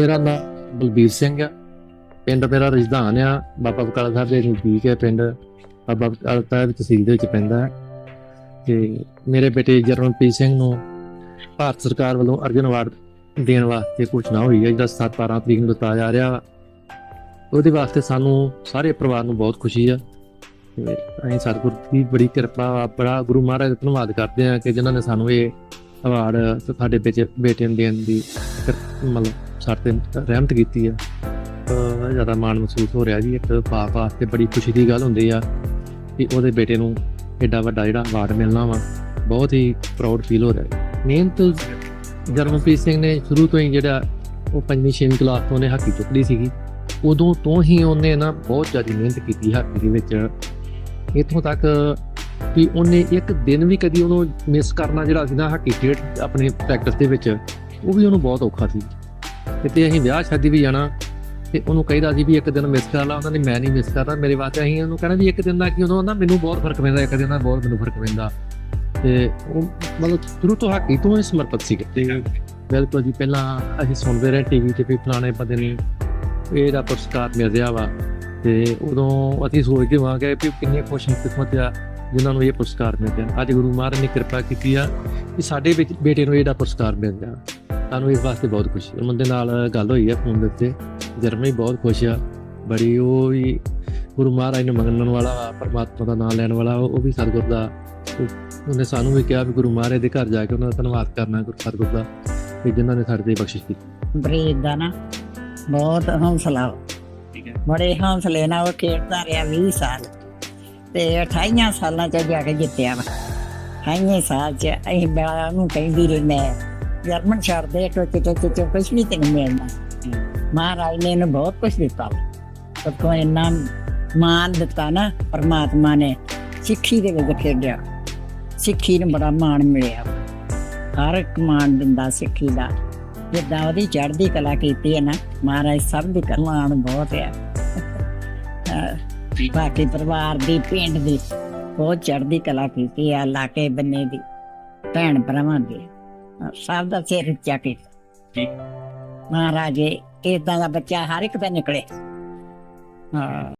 ਮੇਰਾ ਨਾਮ ਬਲਬੀਰ ਸਿੰਘ ਆ। ਪਿੰਡ ਮੇਰਾ ਰਜਧਾਨ ਆ। ਬਾਬਾ ਬਕਾਲਾ ਸਾਹਿਬ ਦੇ ਨਜ਼ਦੀਕ ਹੈ ਪਿੰਡ। ਬਾਬਾ ਬਕਾਲਾ ਸਾਹਿਬ ਤਹਿਸੀਲ ਦੇ ਵਿੱਚ ਪੈਂਦਾ ਹੈ। ਤੇ ਮੇਰੇ ਬੇਟੇ ਜਰਨਪ੍ਰੀਤ ਸਿੰਘ ਨੂੰ ਭਾਰਤ ਸਰਕਾਰ ਵੱਲੋਂ ਅਰਜਨ ਅਵਾਰਡ ਦੇਣ ਵਾਸਤੇ ਘੋਸ਼ਣਾ ਹੋਈ ਹੈ, ਜਿਹੜਾ 7 12 ਤਰੀਕ ਨੂੰ ਦਿੱਤਾ ਜਾ ਰਿਹਾ। ਵਾ ਉਹਦੇ ਵਾਸਤੇ ਸਾਨੂੰ ਸਾਰੇ ਪਰਿਵਾਰ ਨੂੰ ਬਹੁਤ ਖੁਸ਼ੀ ਆ। ਤੇ ਅਸੀਂ ਸਤਿਗੁਰ ਦੀ ਬੜੀ ਕਿਰਪਾ, ਬੜਾ ਗੁਰੂ ਮਹਾਰਾਜ ਦਾ ਧੰਨਵਾਦ ਕਰਦੇ ਆ ਕਿ ਜਿਨ੍ਹਾਂ ਨੇ ਸਾਨੂੰ ਇਹ ਅਵਾਰਡ ਸਾਡੇ ਬੇਟੇ ਬੇਟੇ ਨੂੰ ਦੇਣ ਦੀ ਮਤਲਬ ਸਾਡੇ ਤੇ ਰਹਿਮਤ ਕੀਤੀ ਆ। ਜ਼ਿਆਦਾ ਮਾਣ ਮਹਿਸੂਸ ਹੋ ਰਿਹਾ ਜੀ, ਇੱਕ ਬਾਪ ਵਾਸਤੇ ਬੜੀ ਖੁਸ਼ੀ ਦੀ ਗੱਲ ਹੁੰਦੀ ਆ ਕਿ ਉਹਦੇ ਬੇਟੇ ਨੂੰ ਐਡਾ ਵੱਡਾ ਜਿਹੜਾ ਅਵਾਰਡ ਮਿਲਣਾ ਵਾ, ਬਹੁਤ ਹੀ ਪ੍ਰਾਊਡ ਫੀਲ ਹੋ ਰਿਹਾ ਹੈ ਮਿਹਨਤ ਜਰਮਨਪ੍ਰੀਤ ਸਿੰਘ ਨੇ ਸ਼ੁਰੂ ਤੋਂ ਹੀ ਜਿਹੜਾ ਉਹ ਪੰਜਵੀਂ, ਛੇਵੀਂ ਕਲਾਸ ਤੋਂ ਉਹਨੇ ਹਾਕੀ ਚੁੱਕਦੀ ਸੀਗੀ। ਉਦੋਂ ਤੋਂ ਹੀ ਉਹਨੇ ਨਾ ਬਹੁਤ ਜ਼ਿਆਦਾ ਮਿਹਨਤ ਕੀਤੀ ਹਾਕੀ ਦੇ ਵਿੱਚ। ਇੱਥੋਂ ਤੱਕ ਕਿ ਉਹਨੇ ਇੱਕ ਦਿਨ ਵੀ ਕਦੀ ਉਹਨੂੰ ਮਿਸ ਕਰਨਾ ਜਿਹੜਾ ਸੀ ਨਾ ਹਾਕੀ ਖੇਡ ਆਪਣੇ ਪ੍ਰੈਕਟਿਸ ਦੇ ਵਿੱਚ, ਉਹ ਵੀ ਉਹਨੂੰ ਬਹੁਤ ਔਖਾ ਸੀ। ਕਿਤੇ ਅਸੀਂ ਵਿਆਹ ਸ਼ਾਦੀ ਵੀ ਜਾਣਾ ਤੇ ਉਹਨੂੰ ਕਹਿੰਦਾ ਸੀ ਵੀ ਇੱਕ ਦਿਨ ਮਿਸ ਕਰ ਲਾ ਉਹਨਾਂ ਨੇ ਮੈਂ ਨਹੀਂ ਮਿਸ ਕਰਦਾ ਮੇਰੇ ਵਾਸਤੇ ਅਸੀਂ ਉਹਨੂੰ ਕਹਿੰਦਾ ਵੀ ਇੱਕ ਦਿਨ ਦਾ ਕੀ ਉਦੋਂ ਨਾ ਮੈਨੂੰ ਬਹੁਤ ਫ਼ਰਕ ਪੈਂਦਾ ਇੱਕ ਦਿਨ ਦਾ ਬਹੁਤ ਮੈਨੂੰ ਫ਼ਰਕ ਪੈਂਦਾ। ਤੇ ਉਹ ਮਤਲਬ ਸ਼ੁਰੂ ਤੋਂ ਹਾਕੀ ਤੋਂ ਹੀ ਸਮਰਪਿਤ ਸੀ ਬਿਲਕੁਲ ਜੀ ਪਹਿਲਾਂ ਅਸੀਂ ਸੁਣਦੇ ਰਹੇ ਟੀਵੀ ਤੇ ਵੀ ਫਲਾਣੇ ਬੰਦੇ ਨੇ ਇਹਦਾ ਪੁਰਸਕਾਰ ਮਿਲ ਰਿਹਾ ਵਾ। ਤੇ ਉਦੋਂ ਅਸੀਂ ਸੋਚਦੇ ਹੋਵਾਂਗੇ ਵੀ ਕਿੰਨੇ ਖੁਸ਼ਕਿਸਮਤ ਆ ਜਿਨ੍ਹਾਂ ਨੂੰ ਇਹ ਪੁਰਸਕਾਰ ਮਿਲ ਗਿਆ ਅੱਜ ਗੁਰੂ ਮਹਾਰਾਜ ਨੇ ਕਿਰਪਾ ਕੀਤੀ ਆ ਕਿ ਸਾਡੇ ਵਿੱਚ ਬੇਟੇ ਨੂੰ ਇਹਦਾ ਪੁਰਸਕਾਰ ਮਿਲ ਗਿਆ ਸਾਨੂੰ ਇਸ ਵਾਸਤੇ ਬਹੁਤ ਖੁਸ਼ੀ ਹੈ ਉਹਦੇ ਨਾਲ ਗੱਲ ਹੋਈ ਹੈ ਫੋਨ ਦੇ ਉੱਤੇ। ਜਰਮਨੀ ਬਹੁਤ ਖੁਸ਼ ਆ। ਬੜੀ ਉਹ ਵੀ ਗੁਰੂ ਮਹਾਰਾਜ ਨੂੰ ਮੰਗਣ ਵਾਲਾ ਵਾ, ਪਰਮਾਤਮਾ ਦਾ ਨਾਮ ਲੈਣ ਵਾਲਾ ਉਹ ਵੀ ਸਤਿਗੁਰ ਦਾ। ਉਹ- ਉਹਨੇ ਸਾਨੂੰ ਵੀ ਕਿਹਾ ਵੀ ਗੁਰੂ ਮਹਾਰਾਜ ਦੇ ਘਰ ਜਾ ਕੇ ਉਹਨਾਂ ਦਾ ਧੰਨਵਾਦ ਕਰਨਾ ਗੁਰੂ ਸਤਿਗੁਰ ਦਾ ਕਿ ਜਿਨ੍ਹਾਂ ਨੇ ਸਾਡੇ ਤੇ ਬਖਸ਼ਿਸ਼ ਕੀਤੀ। ਬਰੀਦ ਦਾ ਨਾ ਬਹੁਤ ਹੌਸਲਾ। ਵਾ। ਠੀਕ ਹੈ। ਬੜੇ ਹੌਸਲੇ ਨਾਲ ਉਹ ਖੇਡਦਾ ਰਿਹਾ 20 ਸਾਲ। ਤੇ 28 ਸਾਲਾਂ ਚ ਜਾ ਕੇ ਜਿੱਤਿਆ ਵਾ। 28 ਸਾਲ ਚ ਅਸੀਂ ਬੜਾ ਨੂੰ ਕਹਿੰਦੀ ਰਹੀ ਮੈਂ। ਜਰਮਨ ਛੱਡ ਦੇ ਟੋਕੇ ਟੋਕੇ ਚ ਕੁਛ ਨਹੀਂ ਤੈਨੂੰ ਮਿਲਣਾ ਮਹਾਰਾਜ ਨੇ ਇਹਨੂੰ ਬਹੁਤ ਕੁਛ ਦਿੱਤਾ ਕੋ ਇੰਨਾ ਮਾਨ ਦਿੱਤਾ ਨਾ ਪਰਮਾਤਮਾ ਨੇ ਸਿੱਖੀ ਦੇ ਵਿੱਚ ਖੇਡਿਆ ਸਿੱਖੀ ਨੂੰ ਬੜਾ ਮਾਣ ਮਿਲਿਆ ਹਰ ਇੱਕ ਮਾਣ ਦਿੰਦਾ ਸਿੱਖੀ ਦਾ ਜਿੱਦਾਂ ਉਹਦੀ ਚੜ੍ਹਦੀ ਕਲਾ ਕੀਤੀ ਹੈ ਨਾ ਮਹਾਰਾਜ ਸਭ ਦੀ ਕਲਾ ਨੂੰ ਬਹੁਤ ਹੈ ਬਾਕੀ ਪਰਿਵਾਰ ਦੀ ਪਿੰਡ ਦੀ ਬਹੁਤ ਚੜ੍ਹਦੀ ਕਲਾ ਕੀਤੀ ਹੈ ਇਲਾਕੇ ਬੰਨੇ ਦੀ ਭੈਣ ਭਰਾਵਾਂ ਦੀ ਸਭ ਦਾ ਸਿਰ ਉੱਚਾ ਕੀਤਾ। ਮਹਾਰਾਜ ਇਦਾਂ ਦਾ ਬੱਚਾ ਹਰ ਇੱਕ ਦਾ ਨਿਕਲੇ। ਹਾਂ।